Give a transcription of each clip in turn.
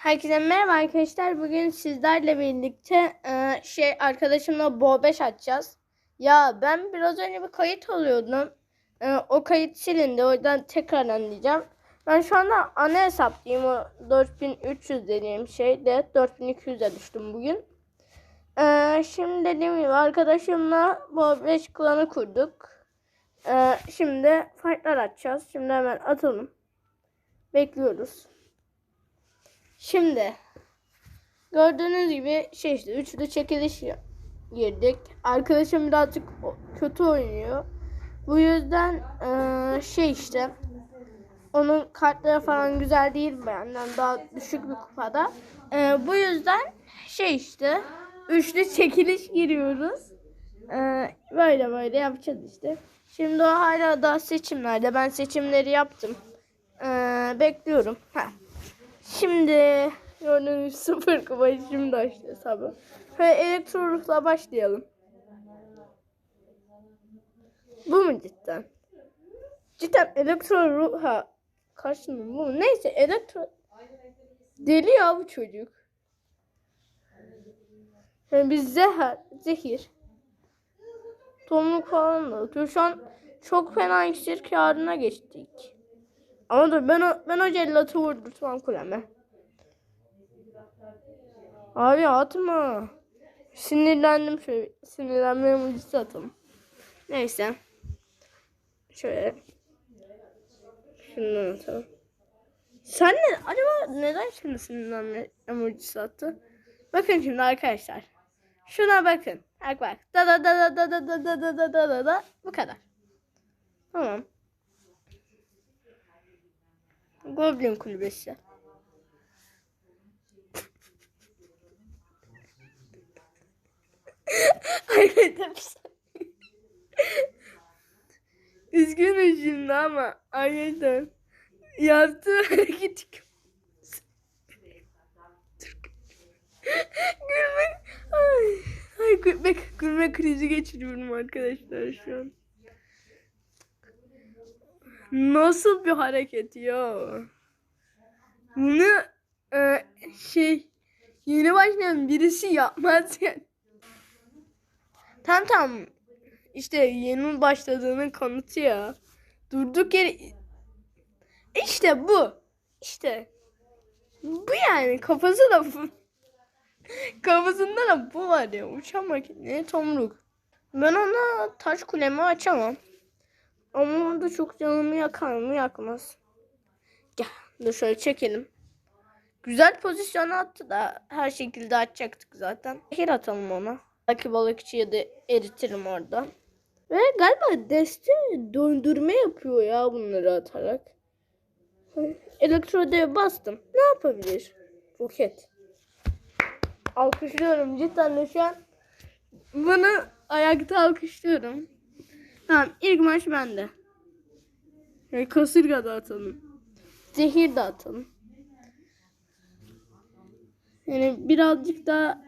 Herkese merhaba arkadaşlar. Bugün sizlerle birlikte e, şey arkadaşımla Bo 5 açacağız. Ya ben biraz önce bir kayıt alıyordum. E, o kayıt silindi. O yüzden tekrardan diyeceğim. Ben şu anda ana hesaptayım. O 4300 dediğim şeyde 4200'e düştüm bugün. E, şimdi dediğim gibi arkadaşımla Bo 5 klanı kurduk. E, şimdi fightlar açacağız. Şimdi hemen atalım. Bekliyoruz. Şimdi gördüğünüz gibi şey işte üçlü çekiliş girdik. Arkadaşım birazcık kötü oynuyor. Bu yüzden şey işte onun kartları falan güzel değil benden daha düşük bir kupada. Bu yüzden şey işte üçlü çekiliş giriyoruz. Böyle böyle yapacağız işte. Şimdi o hala daha seçimlerde. Ben seçimleri yaptım. Eee, bekliyorum. Heh. Şimdi gördüğünüz sıfır kupa şimdi açtı hesabı. Ve elektrolukla başlayalım. Bu mu cidden? Cidden elektro ha kaç numara bu mu? Neyse elektro deli ya bu çocuk. Yani biz zehir, zehir. Tomruk falan da atıyor. Şu an çok fena iksir kârına geçtik. Ama dur ben o, ben o cellatı vurdurtmam kuleme. Abi atma. Sinirlendim şöyle. Sinirlenme emojisi atalım. Neyse. Şöyle. Şundan atalım. Sen ne? Acaba neden şimdi sinirlenme emojisi attı? Bakın şimdi arkadaşlar. Şuna bakın. Bak bak. Da da da da da da da da da da da da. Bu kadar. Tamam. Goblin kulübesi. Arkadaşlar. Üzgünüm şimdi ama arkadaşlar yaptığı hareket gülme ay, ay gülme, gülme krizi geçiriyorum arkadaşlar şu an. Nasıl bir hareket ya? Bunu e, şey yeni başlayan birisi yapmaz yani. Tamam tamam. İşte yeni başladığının kanıtı ya. Durduk yere... İşte bu. İşte. Bu yani. Kafası da bu. Kafasında da bu var ya. Uçan makine tomruk. Ben ona taş kulemi açamam. Ama orada çok canımı yakar mı yakmaz. Gel. Dur şöyle çekelim. Güzel pozisyona attı da her şekilde açacaktık zaten. Zehir atalım ona. Belki balıkçıya da eritirim orada. Ve galiba deste döndürme yapıyor ya bunları atarak. Elektrodev bastım. Ne yapabilir? Roket. Alkışlıyorum cidden de şu an. Bunu ayakta alkışlıyorum. Tamam ilk maç bende. Yani kasırga da atalım. Zehir de atalım. Yani birazcık daha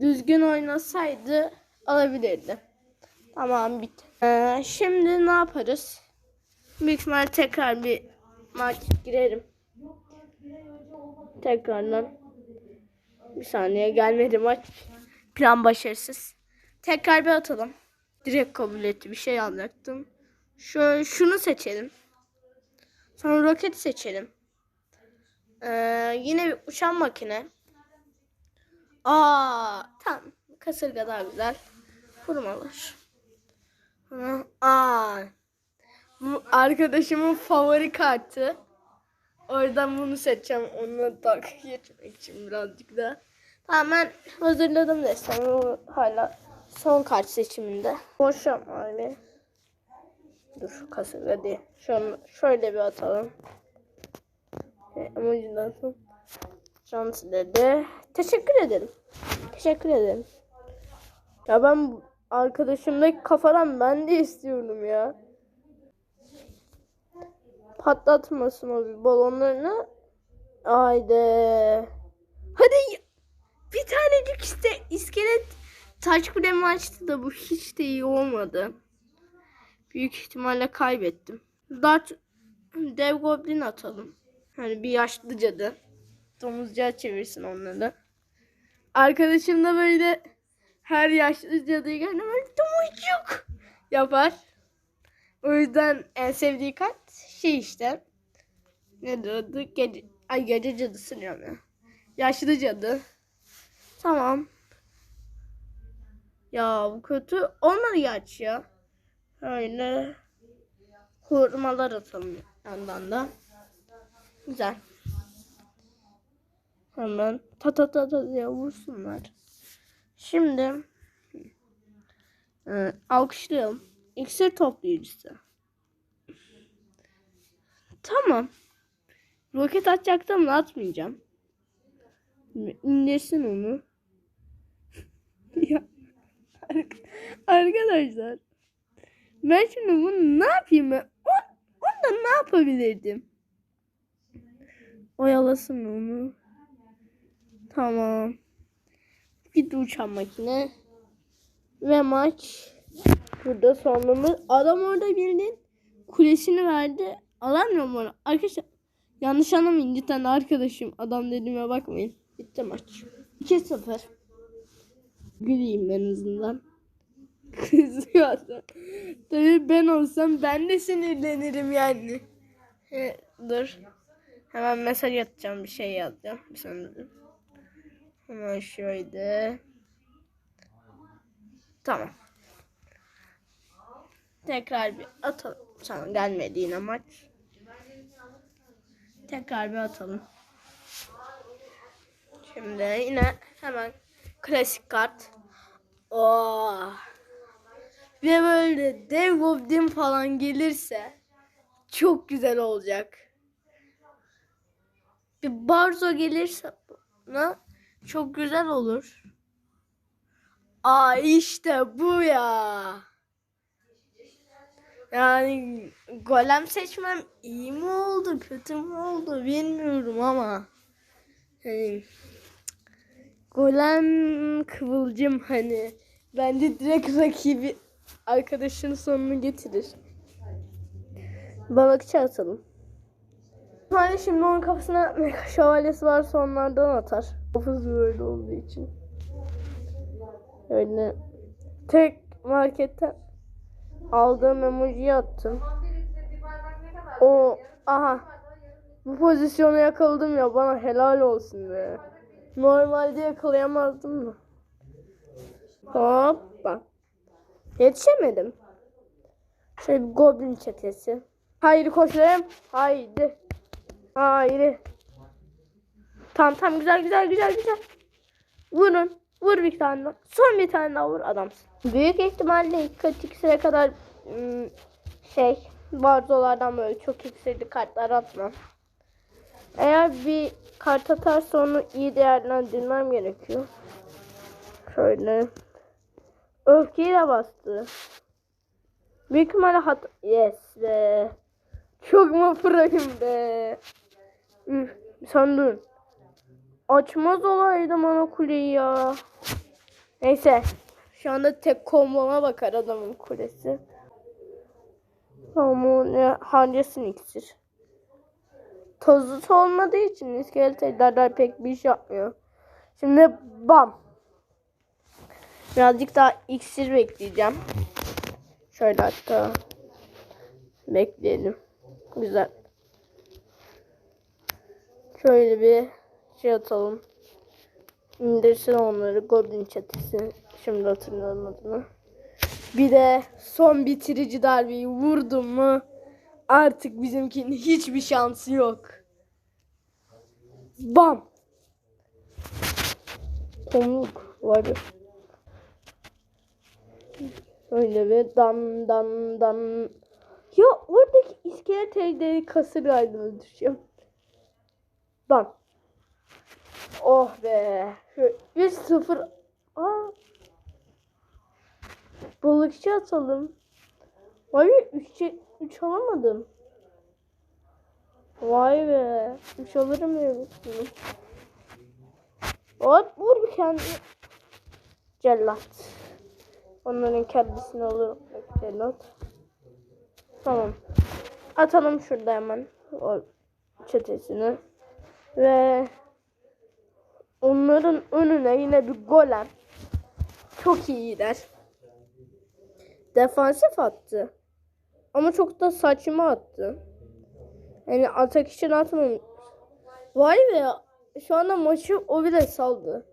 düzgün oynasaydı alabilirdi. Tamam bitti. Ee, şimdi ne yaparız? Büyük ihtimalle tekrar bir maç girerim. Tekrardan. Bir saniye gelmedi maç. Plan başarısız. Tekrar bir atalım. Direkt kabul etti. Bir şey alacaktım. Şöyle şunu seçelim. Sonra roket seçelim. Ee, yine bir uçan makine. Aa, tamam. Kasırga daha güzel. Kurmalar. Aa. Bu arkadaşımın favori kartı. Oradan bunu seçeceğim. Onunla dalga geçmek için birazcık da. Tamam ben hazırladım desem. Hala son kart seçiminde. Boşum abi. Dur kasırga değil. Şunu şöyle bir atalım. E, Emoji de atalım. Şans dedi. Teşekkür ederim. Teşekkür ederim. Ya ben arkadaşımdaki kafadan ben de istiyorum ya. Patlatmasın o bir balonlarını. Haydi. Hadi bir tanecik işte iskelet taş kulemi açtı da bu hiç de iyi olmadı. Büyük ihtimalle kaybettim. Dart dev goblin atalım. Hani bir yaşlı cadı. domuzcağa çevirsin onları. Arkadaşım da böyle her yaşlı cadıyı görünce böyle domuzcuk yapar. O yüzden en sevdiği kart şey işte. Nedir adı? Gece, ay gece cadısı diyorum ya. Yaşlı cadı. Tamam. Ya bu kötü. Onları geç ya. Öyle hurmalar atalım yandan da. Güzel. Hemen ta ta ta ta diye vursunlar. Şimdi e, alkışlayalım. İksir toplayıcısı. Tamam. Roket atacaktım da atmayacağım. İndirsin onu. ya arkadaşlar ben şimdi bunu ne yapayım ben? On, ne yapabilirdim? Oyalasın onu. Tamam. Gitti uçan makine. Ve maç burada sonumuz. Adam orada bildiğin kulesini verdi. Alamıyorum onu. Arkadaşlar yanlış anlamayın lütfen arkadaşım. Adam dediğime bakmayın. Bitti maç. 2-0. Güleyim en azından. Kızıyordu. Tabii ben olsam ben de sinirlenirim yani. He, dur. Hemen mesaj atacağım bir şey yazacağım. Bir saniye. Hemen şöyle. Tamam. Tekrar bir atalım. Sana gelmedi yine maç. Tekrar bir atalım. Şimdi yine hemen klasik kart. Oh. Ve böyle dev goblin falan gelirse çok güzel olacak. Bir barzo gelirse buna çok güzel olur. Aa işte bu ya. Yani golem seçmem iyi mi oldu kötü mü oldu bilmiyorum ama. Hani golem kıvılcım hani bence direkt rakibi arkadaşın sonunu getirir. Balıkçı atalım. Hani şimdi onun kafasına şövalyesi varsa onlardan atar. Kafası böyle olduğu için. Öyle tek marketten aldığım emojiyi attım. O aha bu pozisyonu yakaladım ya bana helal olsun be. Normalde yakalayamazdım da. Hoppa. Yetişemedim. Şöyle bir goblin çetesi. Haydi koşalım. Haydi. Haydi. Tamam tamam güzel güzel güzel güzel. Vurun. Vur bir tane daha. Son bir tane daha vur adamsın. Büyük ihtimalle kaç iksire kadar ım, şey barzolardan böyle çok yüksekli kartlar atmam. Eğer bir kart atarsa onu iyi değerlendirmem gerekiyor. Şöyle. Öfkeyi de bastı. Büyük ihtimalle hat... Yes be. Çok mu proyum be. Üf, sen dur. Açmaz olaydım ana kuleyi ya. Neyse. Şu anda tek komboma bakar adamın kulesi. Ama ne harcasın iksir. Tozu olmadığı için iskelet ejderler pek bir iş yapmıyor. Şimdi bam. Birazcık daha iksir bekleyeceğim. Şöyle hatta bekleyelim. Güzel. Şöyle bir şey atalım. İndirsin onları. Goblin çetesi. Şimdi hatırladım adını. Bir de son bitirici darbeyi vurdum mu artık bizimkinin hiçbir şansı yok. Bam. Tomruk var. Öyle bir dan dan dan. Ya oradaki iskelet ejderi kasır halde öldüreceğim. Bam. Oh be. Şöyle 3-0. Aa. Balıkçı atalım. Vay be 3 3 alamadım. Vay be. 3 alırım ya. bunu. Hop vur bir kendi. Cellat. Onların kendisini alırım. Cellat. Tamam. Atalım şurada hemen o çetesini. Ve onların önüne yine bir golem. Çok iyi gider. Defansif attı. Ama çok da saçma attı. Yani atak için atmamış. Vay be şu anda maçı o bile saldı.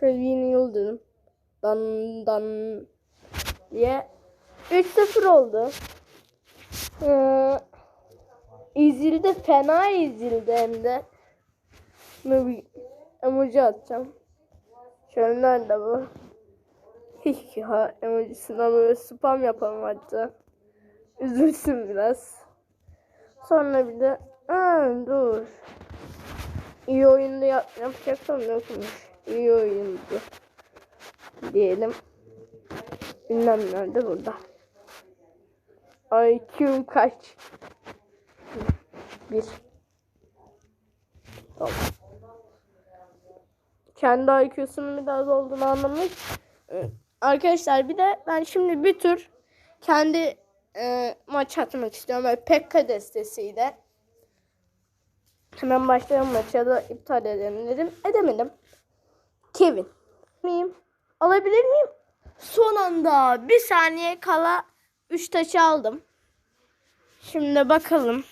Şöyle yeni yol dedim. Dan dan diye 3-0 oldu. Ee, ezildi fena ezildi hem de. Şuna bir emoji atacağım. Şöyle nerede bu? Hiç ha emojisinden böyle spam yapalım hatta. Üzülsün biraz. Sonra bir de Aa, dur. İyi oyunda yap yapacaksam ne okumuş. İyi oyundu. Diyelim. Bilmem nerede burada. IQ'm kaç? Bir. Tamam. Kendi IQ'sunun biraz olduğunu anlamış. Arkadaşlar bir de ben şimdi bir tur kendi e, maç atmak istiyorum. Böyle Pekka destesiyle. Hemen başlayalım maça da iptal edelim dedim. Edemedim. Kevin. Miyim? Alabilir miyim? Son anda bir saniye kala 3 taşı aldım. Şimdi bakalım.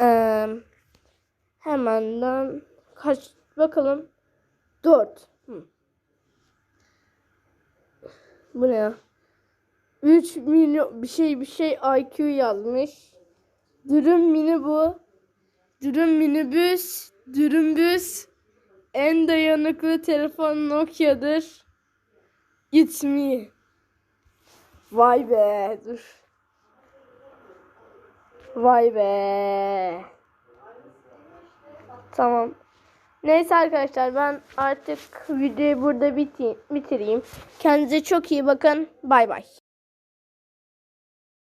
Ee, hemenden kaç bakalım. 4. Bu ne ya? 3 milyon bir şey bir şey IQ yazmış. Dürüm mini bu. Dürüm minibüs. Dürümbüs. En dayanıklı telefon Nokia'dır. It's me. Vay be dur. Vay be. Tamam. Neyse arkadaşlar ben artık videoyu burada biti- bitireyim. Kendinize çok iyi bakın. Bay bay.